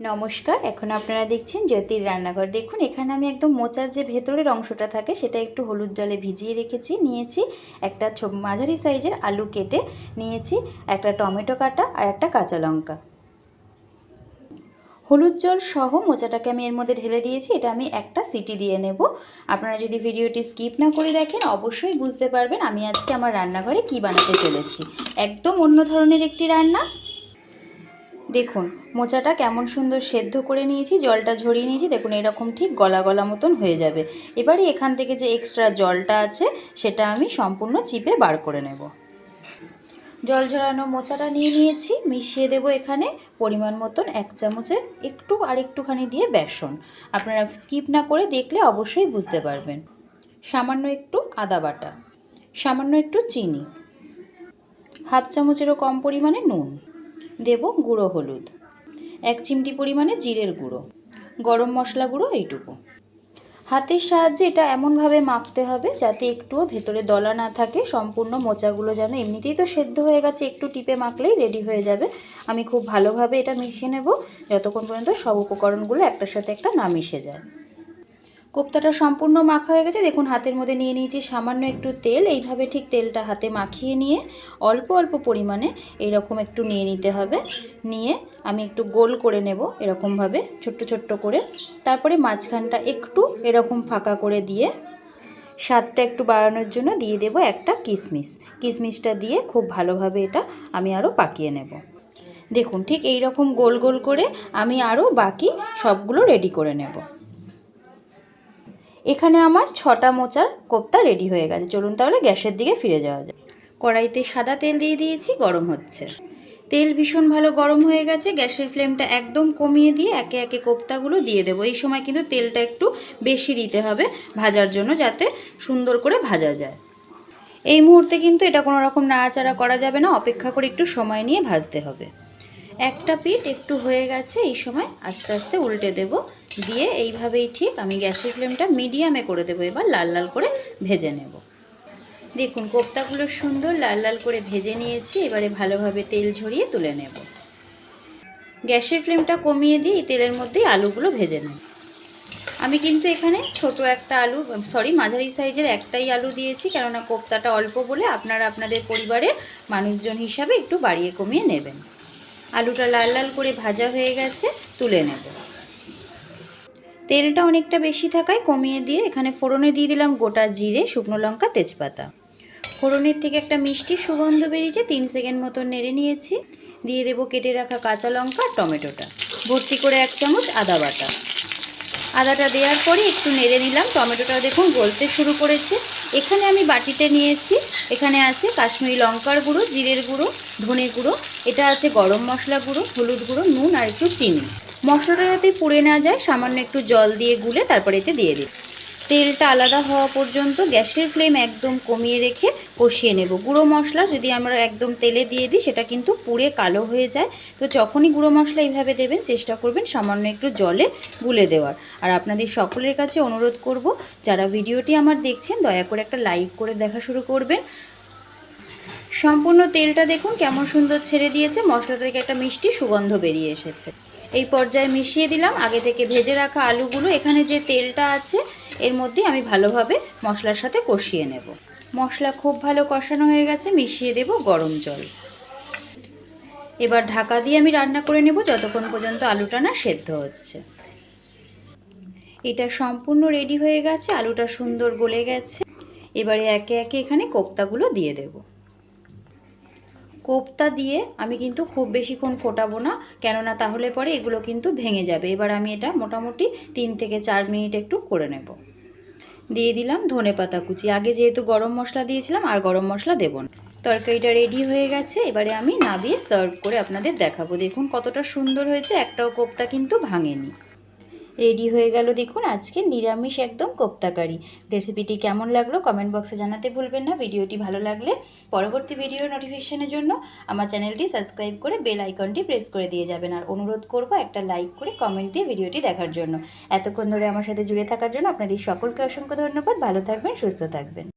নমস্কার, এখন আপনারা দেখছেন জ্যোতির রান্নাঘর। দেখুন, এখানে আমি একদম মোচার যে ভেতরের অংশটা থাকে, সেটা একটু হলুদ জলে ভিজিয়ে রেখেছি, নিয়েছি একটা মাঝারি সাইজের আলু কেটে নিয়েছি, একটা টমেটো কাটা আর একটা কাঁচা লঙ্কা। হলুদ জল সহ মোচাটাকে আমি এর মধ্যে ঢেলে দিয়েছি, এটা আমি একটা সিটি দিয়ে নেব। আপনারা যদি ভিডিওটি স্কিপ না করে দেখেন, অবশ্যই বুঝতে পারবেন আমি আজকে আমার রান্নাঘরে কি বানাতে চলেছি। একদম অন্য ধরনের একটি রান্না। দেখুন, মোচাটা কেমন সুন্দর সেদ্ধ করে নিয়েছি, জলটা ঝরিয়ে নিয়েছি, দেখুন এরকম ঠিক গলা গলা মতন হয়ে যাবে। এবারে এখান থেকে যে এক্সট্রা জলটা আছে, সেটা আমি সম্পূর্ণ চিপে বার করে নেব। জল ঝরানো মোচাটা নিয়ে নিয়েছি, মিশিয়ে দেব এখানে পরিমাণ মতন এক চামচের একটু আর একটুখানি দিয়ে বেসন। আপনারা স্কিপ না করে দেখলে অবশ্যই বুঝতে পারবেন। সামান্য একটু আদা বাটা, সামান্য একটু চিনি, হাফ চামচেরও কম পরিমাণে নুন। দেব গুঁড়ো হলুদ। এক চিমটি পরিমাণে জিরের গুঁড়ো। গরম মশলা গুঁড়ো এইটুকু। হাতের সাহায্যে এটা এমনভাবে মাখতে হবে যাতে একটুও ভেতরে দলা না থাকে, সম্পূর্ণ মোচাগুলো যেন এমনিতেই তো সেদ্ধ হয়ে গেছে, একটু টিপে মাখলেই রেডি হয়ে যাবে। আমি খুব ভালোভাবে এটা মিশিয়ে নেব, যতক্ষণ পর্যন্ত সব উপকরণগুলো একটার সাথে একটা না মিশে যায়। কোপ্তাটা সম্পূর্ণ মাখা হয়ে গেছে। দেখুন, হাতের মধ্যে নিয়ে নিয়েছি সামান্য একটু তেল। এইভাবে ঠিক তেলটা হাতে মাখিয়ে নিয়ে অল্প অল্প পরিমাণে এরকম একটু নিয়ে নিতে হবে। নিয়ে আমি একটু গোল করে নেব এরকমভাবে, ছোট্ট ছোট্ট করে। তারপরে মাঝখানটা একটু এরকম ফাঁকা করে দিয়ে স্বাদটা একটু বাড়ানোর জন্য দিয়ে দেব একটা কিশমিশ কিশমিশটা দিয়ে খুব ভালোভাবে এটা আমি আরও পাকিয়ে নেব। দেখুন, ঠিক এই রকম গোল গোল করে আমি আরও বাকি সবগুলো রেডি করে নেব। এখানে আমার ছটা মোচার কোপ্তা রেডি হয়ে গেছে। চলুন তাহলে গ্যাসের দিকে ফিরে যাওয়া যায় কড়াইতে সাদা তেল দিয়ে দিয়েছি, গরম হচ্ছে। তেল ভীষণ ভালো গরম হয়ে গেছে, গ্যাসের ফ্লেমটা একদম কমিয়ে দিয়ে একে একে কোপ্তাগুলো দিয়ে দেবো। এই সময় কিন্তু তেলটা একটু বেশি দিতে হবে ভাজার জন্য, যাতে সুন্দর করে ভাজা যায়। এই মুহূর্তে কিন্তু এটা কোনো রকম নাড়াচাড়া করা যাবে না, অপেক্ষা করে একটু সময় নিয়ে ভাজতে হবে। একটা পিঠ একটু হয়ে গেছে, এই সময় আস্তে আস্তে উল্টে দেব। দিয়ে এইভাবেই ঠিক আমি গ্যাসের ফ্লেমটা মিডিয়ামে করে দেবো। এবার লাল লাল করে ভেজে নেব। দেখুন কোপ্তাগুলো সুন্দর লাল লাল করে ভেজে নিয়েছি, এবারে ভালোভাবে তেল ঝরিয়ে তুলে নেব। গ্যাসের ফ্লেমটা কমিয়ে দিয়ে তেলের মধ্যেই আলুগুলো ভেজে নেব। আমি কিন্তু এখানে ছোট একটা আলু, সরি, মাঝারি সাইজের একটাই আলু দিয়েছি, কেননা কোপ্তাটা অল্প বলে আপনারা আপনাদের পরিবারের মানুষজন হিসাবে একটু বাড়িয়ে কমিয়ে নেবেন। আলুটা লাল লাল করে ভাজা হয়ে গেছে, তুলে নেব। তেলটা অনেকটা বেশি থাকায় কমিয়ে দিয়ে এখানে ফোড়নে দিয়ে দিলাম গোটা জিরে, শুকনো লঙ্কা, তেজপাতা। ফোড়নের থেকে একটা মিষ্টি সুগন্ধ বেরিয়েছে, তিন সেকেন্ড মতো নেড়ে নিয়েছি। দিয়ে দেবো কেটে রাখা কাঁচা লঙ্কা আর টমেটোটা। ভর্তি করে এক চামচ আদা বাটা। আদাটা দেওয়ার পরে একটু নেড়ে নিলাম। টমেটোটা দেখুন গলতে শুরু করেছে। এখানে আমি বাটিতে নিয়েছি। এখানে আছে কাশ্মীরি লঙ্কার গুঁড়ো, জিরের গুঁড়ো, ধনে গুঁড়ো। এটা আছে গরম মশলা গুঁড়ো, হলুদ গুঁড়ো, নুন আর একটু চিনি। মশলাটা যাতে পুড়ে না যায়, সামান্য একটু জল দিয়ে গুলে তারপরে এতে দিয়ে দিই। তেলটা আলাদা হওয়া পর্যন্ত গ্যাসের ফ্লেম একদম কমিয়ে রেখে কষিয়ে নেব। গুঁড়ো মশলা যদি আমরা একদম তেলে দিয়ে দিই, সেটা কিন্তু পুড়ে কালো হয়ে যায়। তো যখনই গুঁড়ো মশলা এইভাবে দেবেন, চেষ্টা করবেন সামান্য একটু জলে গুলে দেওয়ার। আর আপনাদের সকলের কাছে অনুরোধ করব, যারা ভিডিওটি আমার দেখছেন, দয়া করে একটা লাইক করে দেখা শুরু করবেন। সম্পূর্ণ তেলটা দেখুন, কেমন সুন্দর ছেড়ে দিয়েছে। মশলা থেকে একটা মিষ্টি সুগন্ধ বেরিয়ে এসেছে। এই পর্যায়ে মিশিয়ে দিলাম। আগে থেকে ভেজে রাখা আলুগুলো এখানে যে তেলটা আছে, এর মধ্যে আমি ভালোভাবে মশলার সাথে কষিয়ে নেব। মশলা খুব ভালো কষানো হয়ে গেছে, মিশিয়ে দেব গরম জল। এবার ঢাকা দিয়ে আমি রান্না করে নেব যতক্ষণ পর্যন্ত আলুটা না সেদ্ধ হচ্ছে। এটা সম্পূর্ণ রেডি হয়ে গেছে, আলুটা সুন্দর গলে গেছে। এবারে একে একে এখানে কোপ্তাগুলো দিয়ে দেবো। কোপ্তা দিয়ে আমি কিন্তু খুব বেশিক্ষণ ফোটাবো না। কেননা তাহলে পরে এগুলো কিন্তু ভেঙে যাবে। এবার আমি এটা মোটামুটি তিন থেকে চার মিনিট একটু করে নেব। দিয়ে দিলাম ধনে পাতা কুচি। আগে যেহেতু গরম মশলা দিয়েছিলাম, আর গরম মশলা দেবো না। তরকারিটা রেডি হয়ে গেছে। এবারে আমি নাবিয়ে সার্ভ করে আপনাদের দেখাবো। দেখুন কতটা সুন্দর হয়েছে। একটাও কোপ্তা কিন্তু ভাঙেনি। রেডি হয়ে গেল দেখুন আজকে নিরামিষ একদম কোপ্তাকারী রেসিপিটি কেমন লাগল কমেন্ট বক্সে জানাতে ভুলবেন না। ভিডিওটি ভালো লাগলে পরবর্তী ভিডিও নোটিফিকেশনের জন্য আমার চ্যানেলটি সাবস্ক্রাইব করে বেল আইকনটি প্রেস করে দিয়ে যাবেন। আর অনুরোধ করব একটা লাইক করে কমেন্ট দিয়ে ভিডিওটি দেখার জন্য। এতক্ষণ ধরে আমার সাথে জুড়ে থাকার জন্য আপনাদের সকলকে অসংখ্য ধন্যবাদ। ভালো থাকবেন, সুস্থ থাকবেন।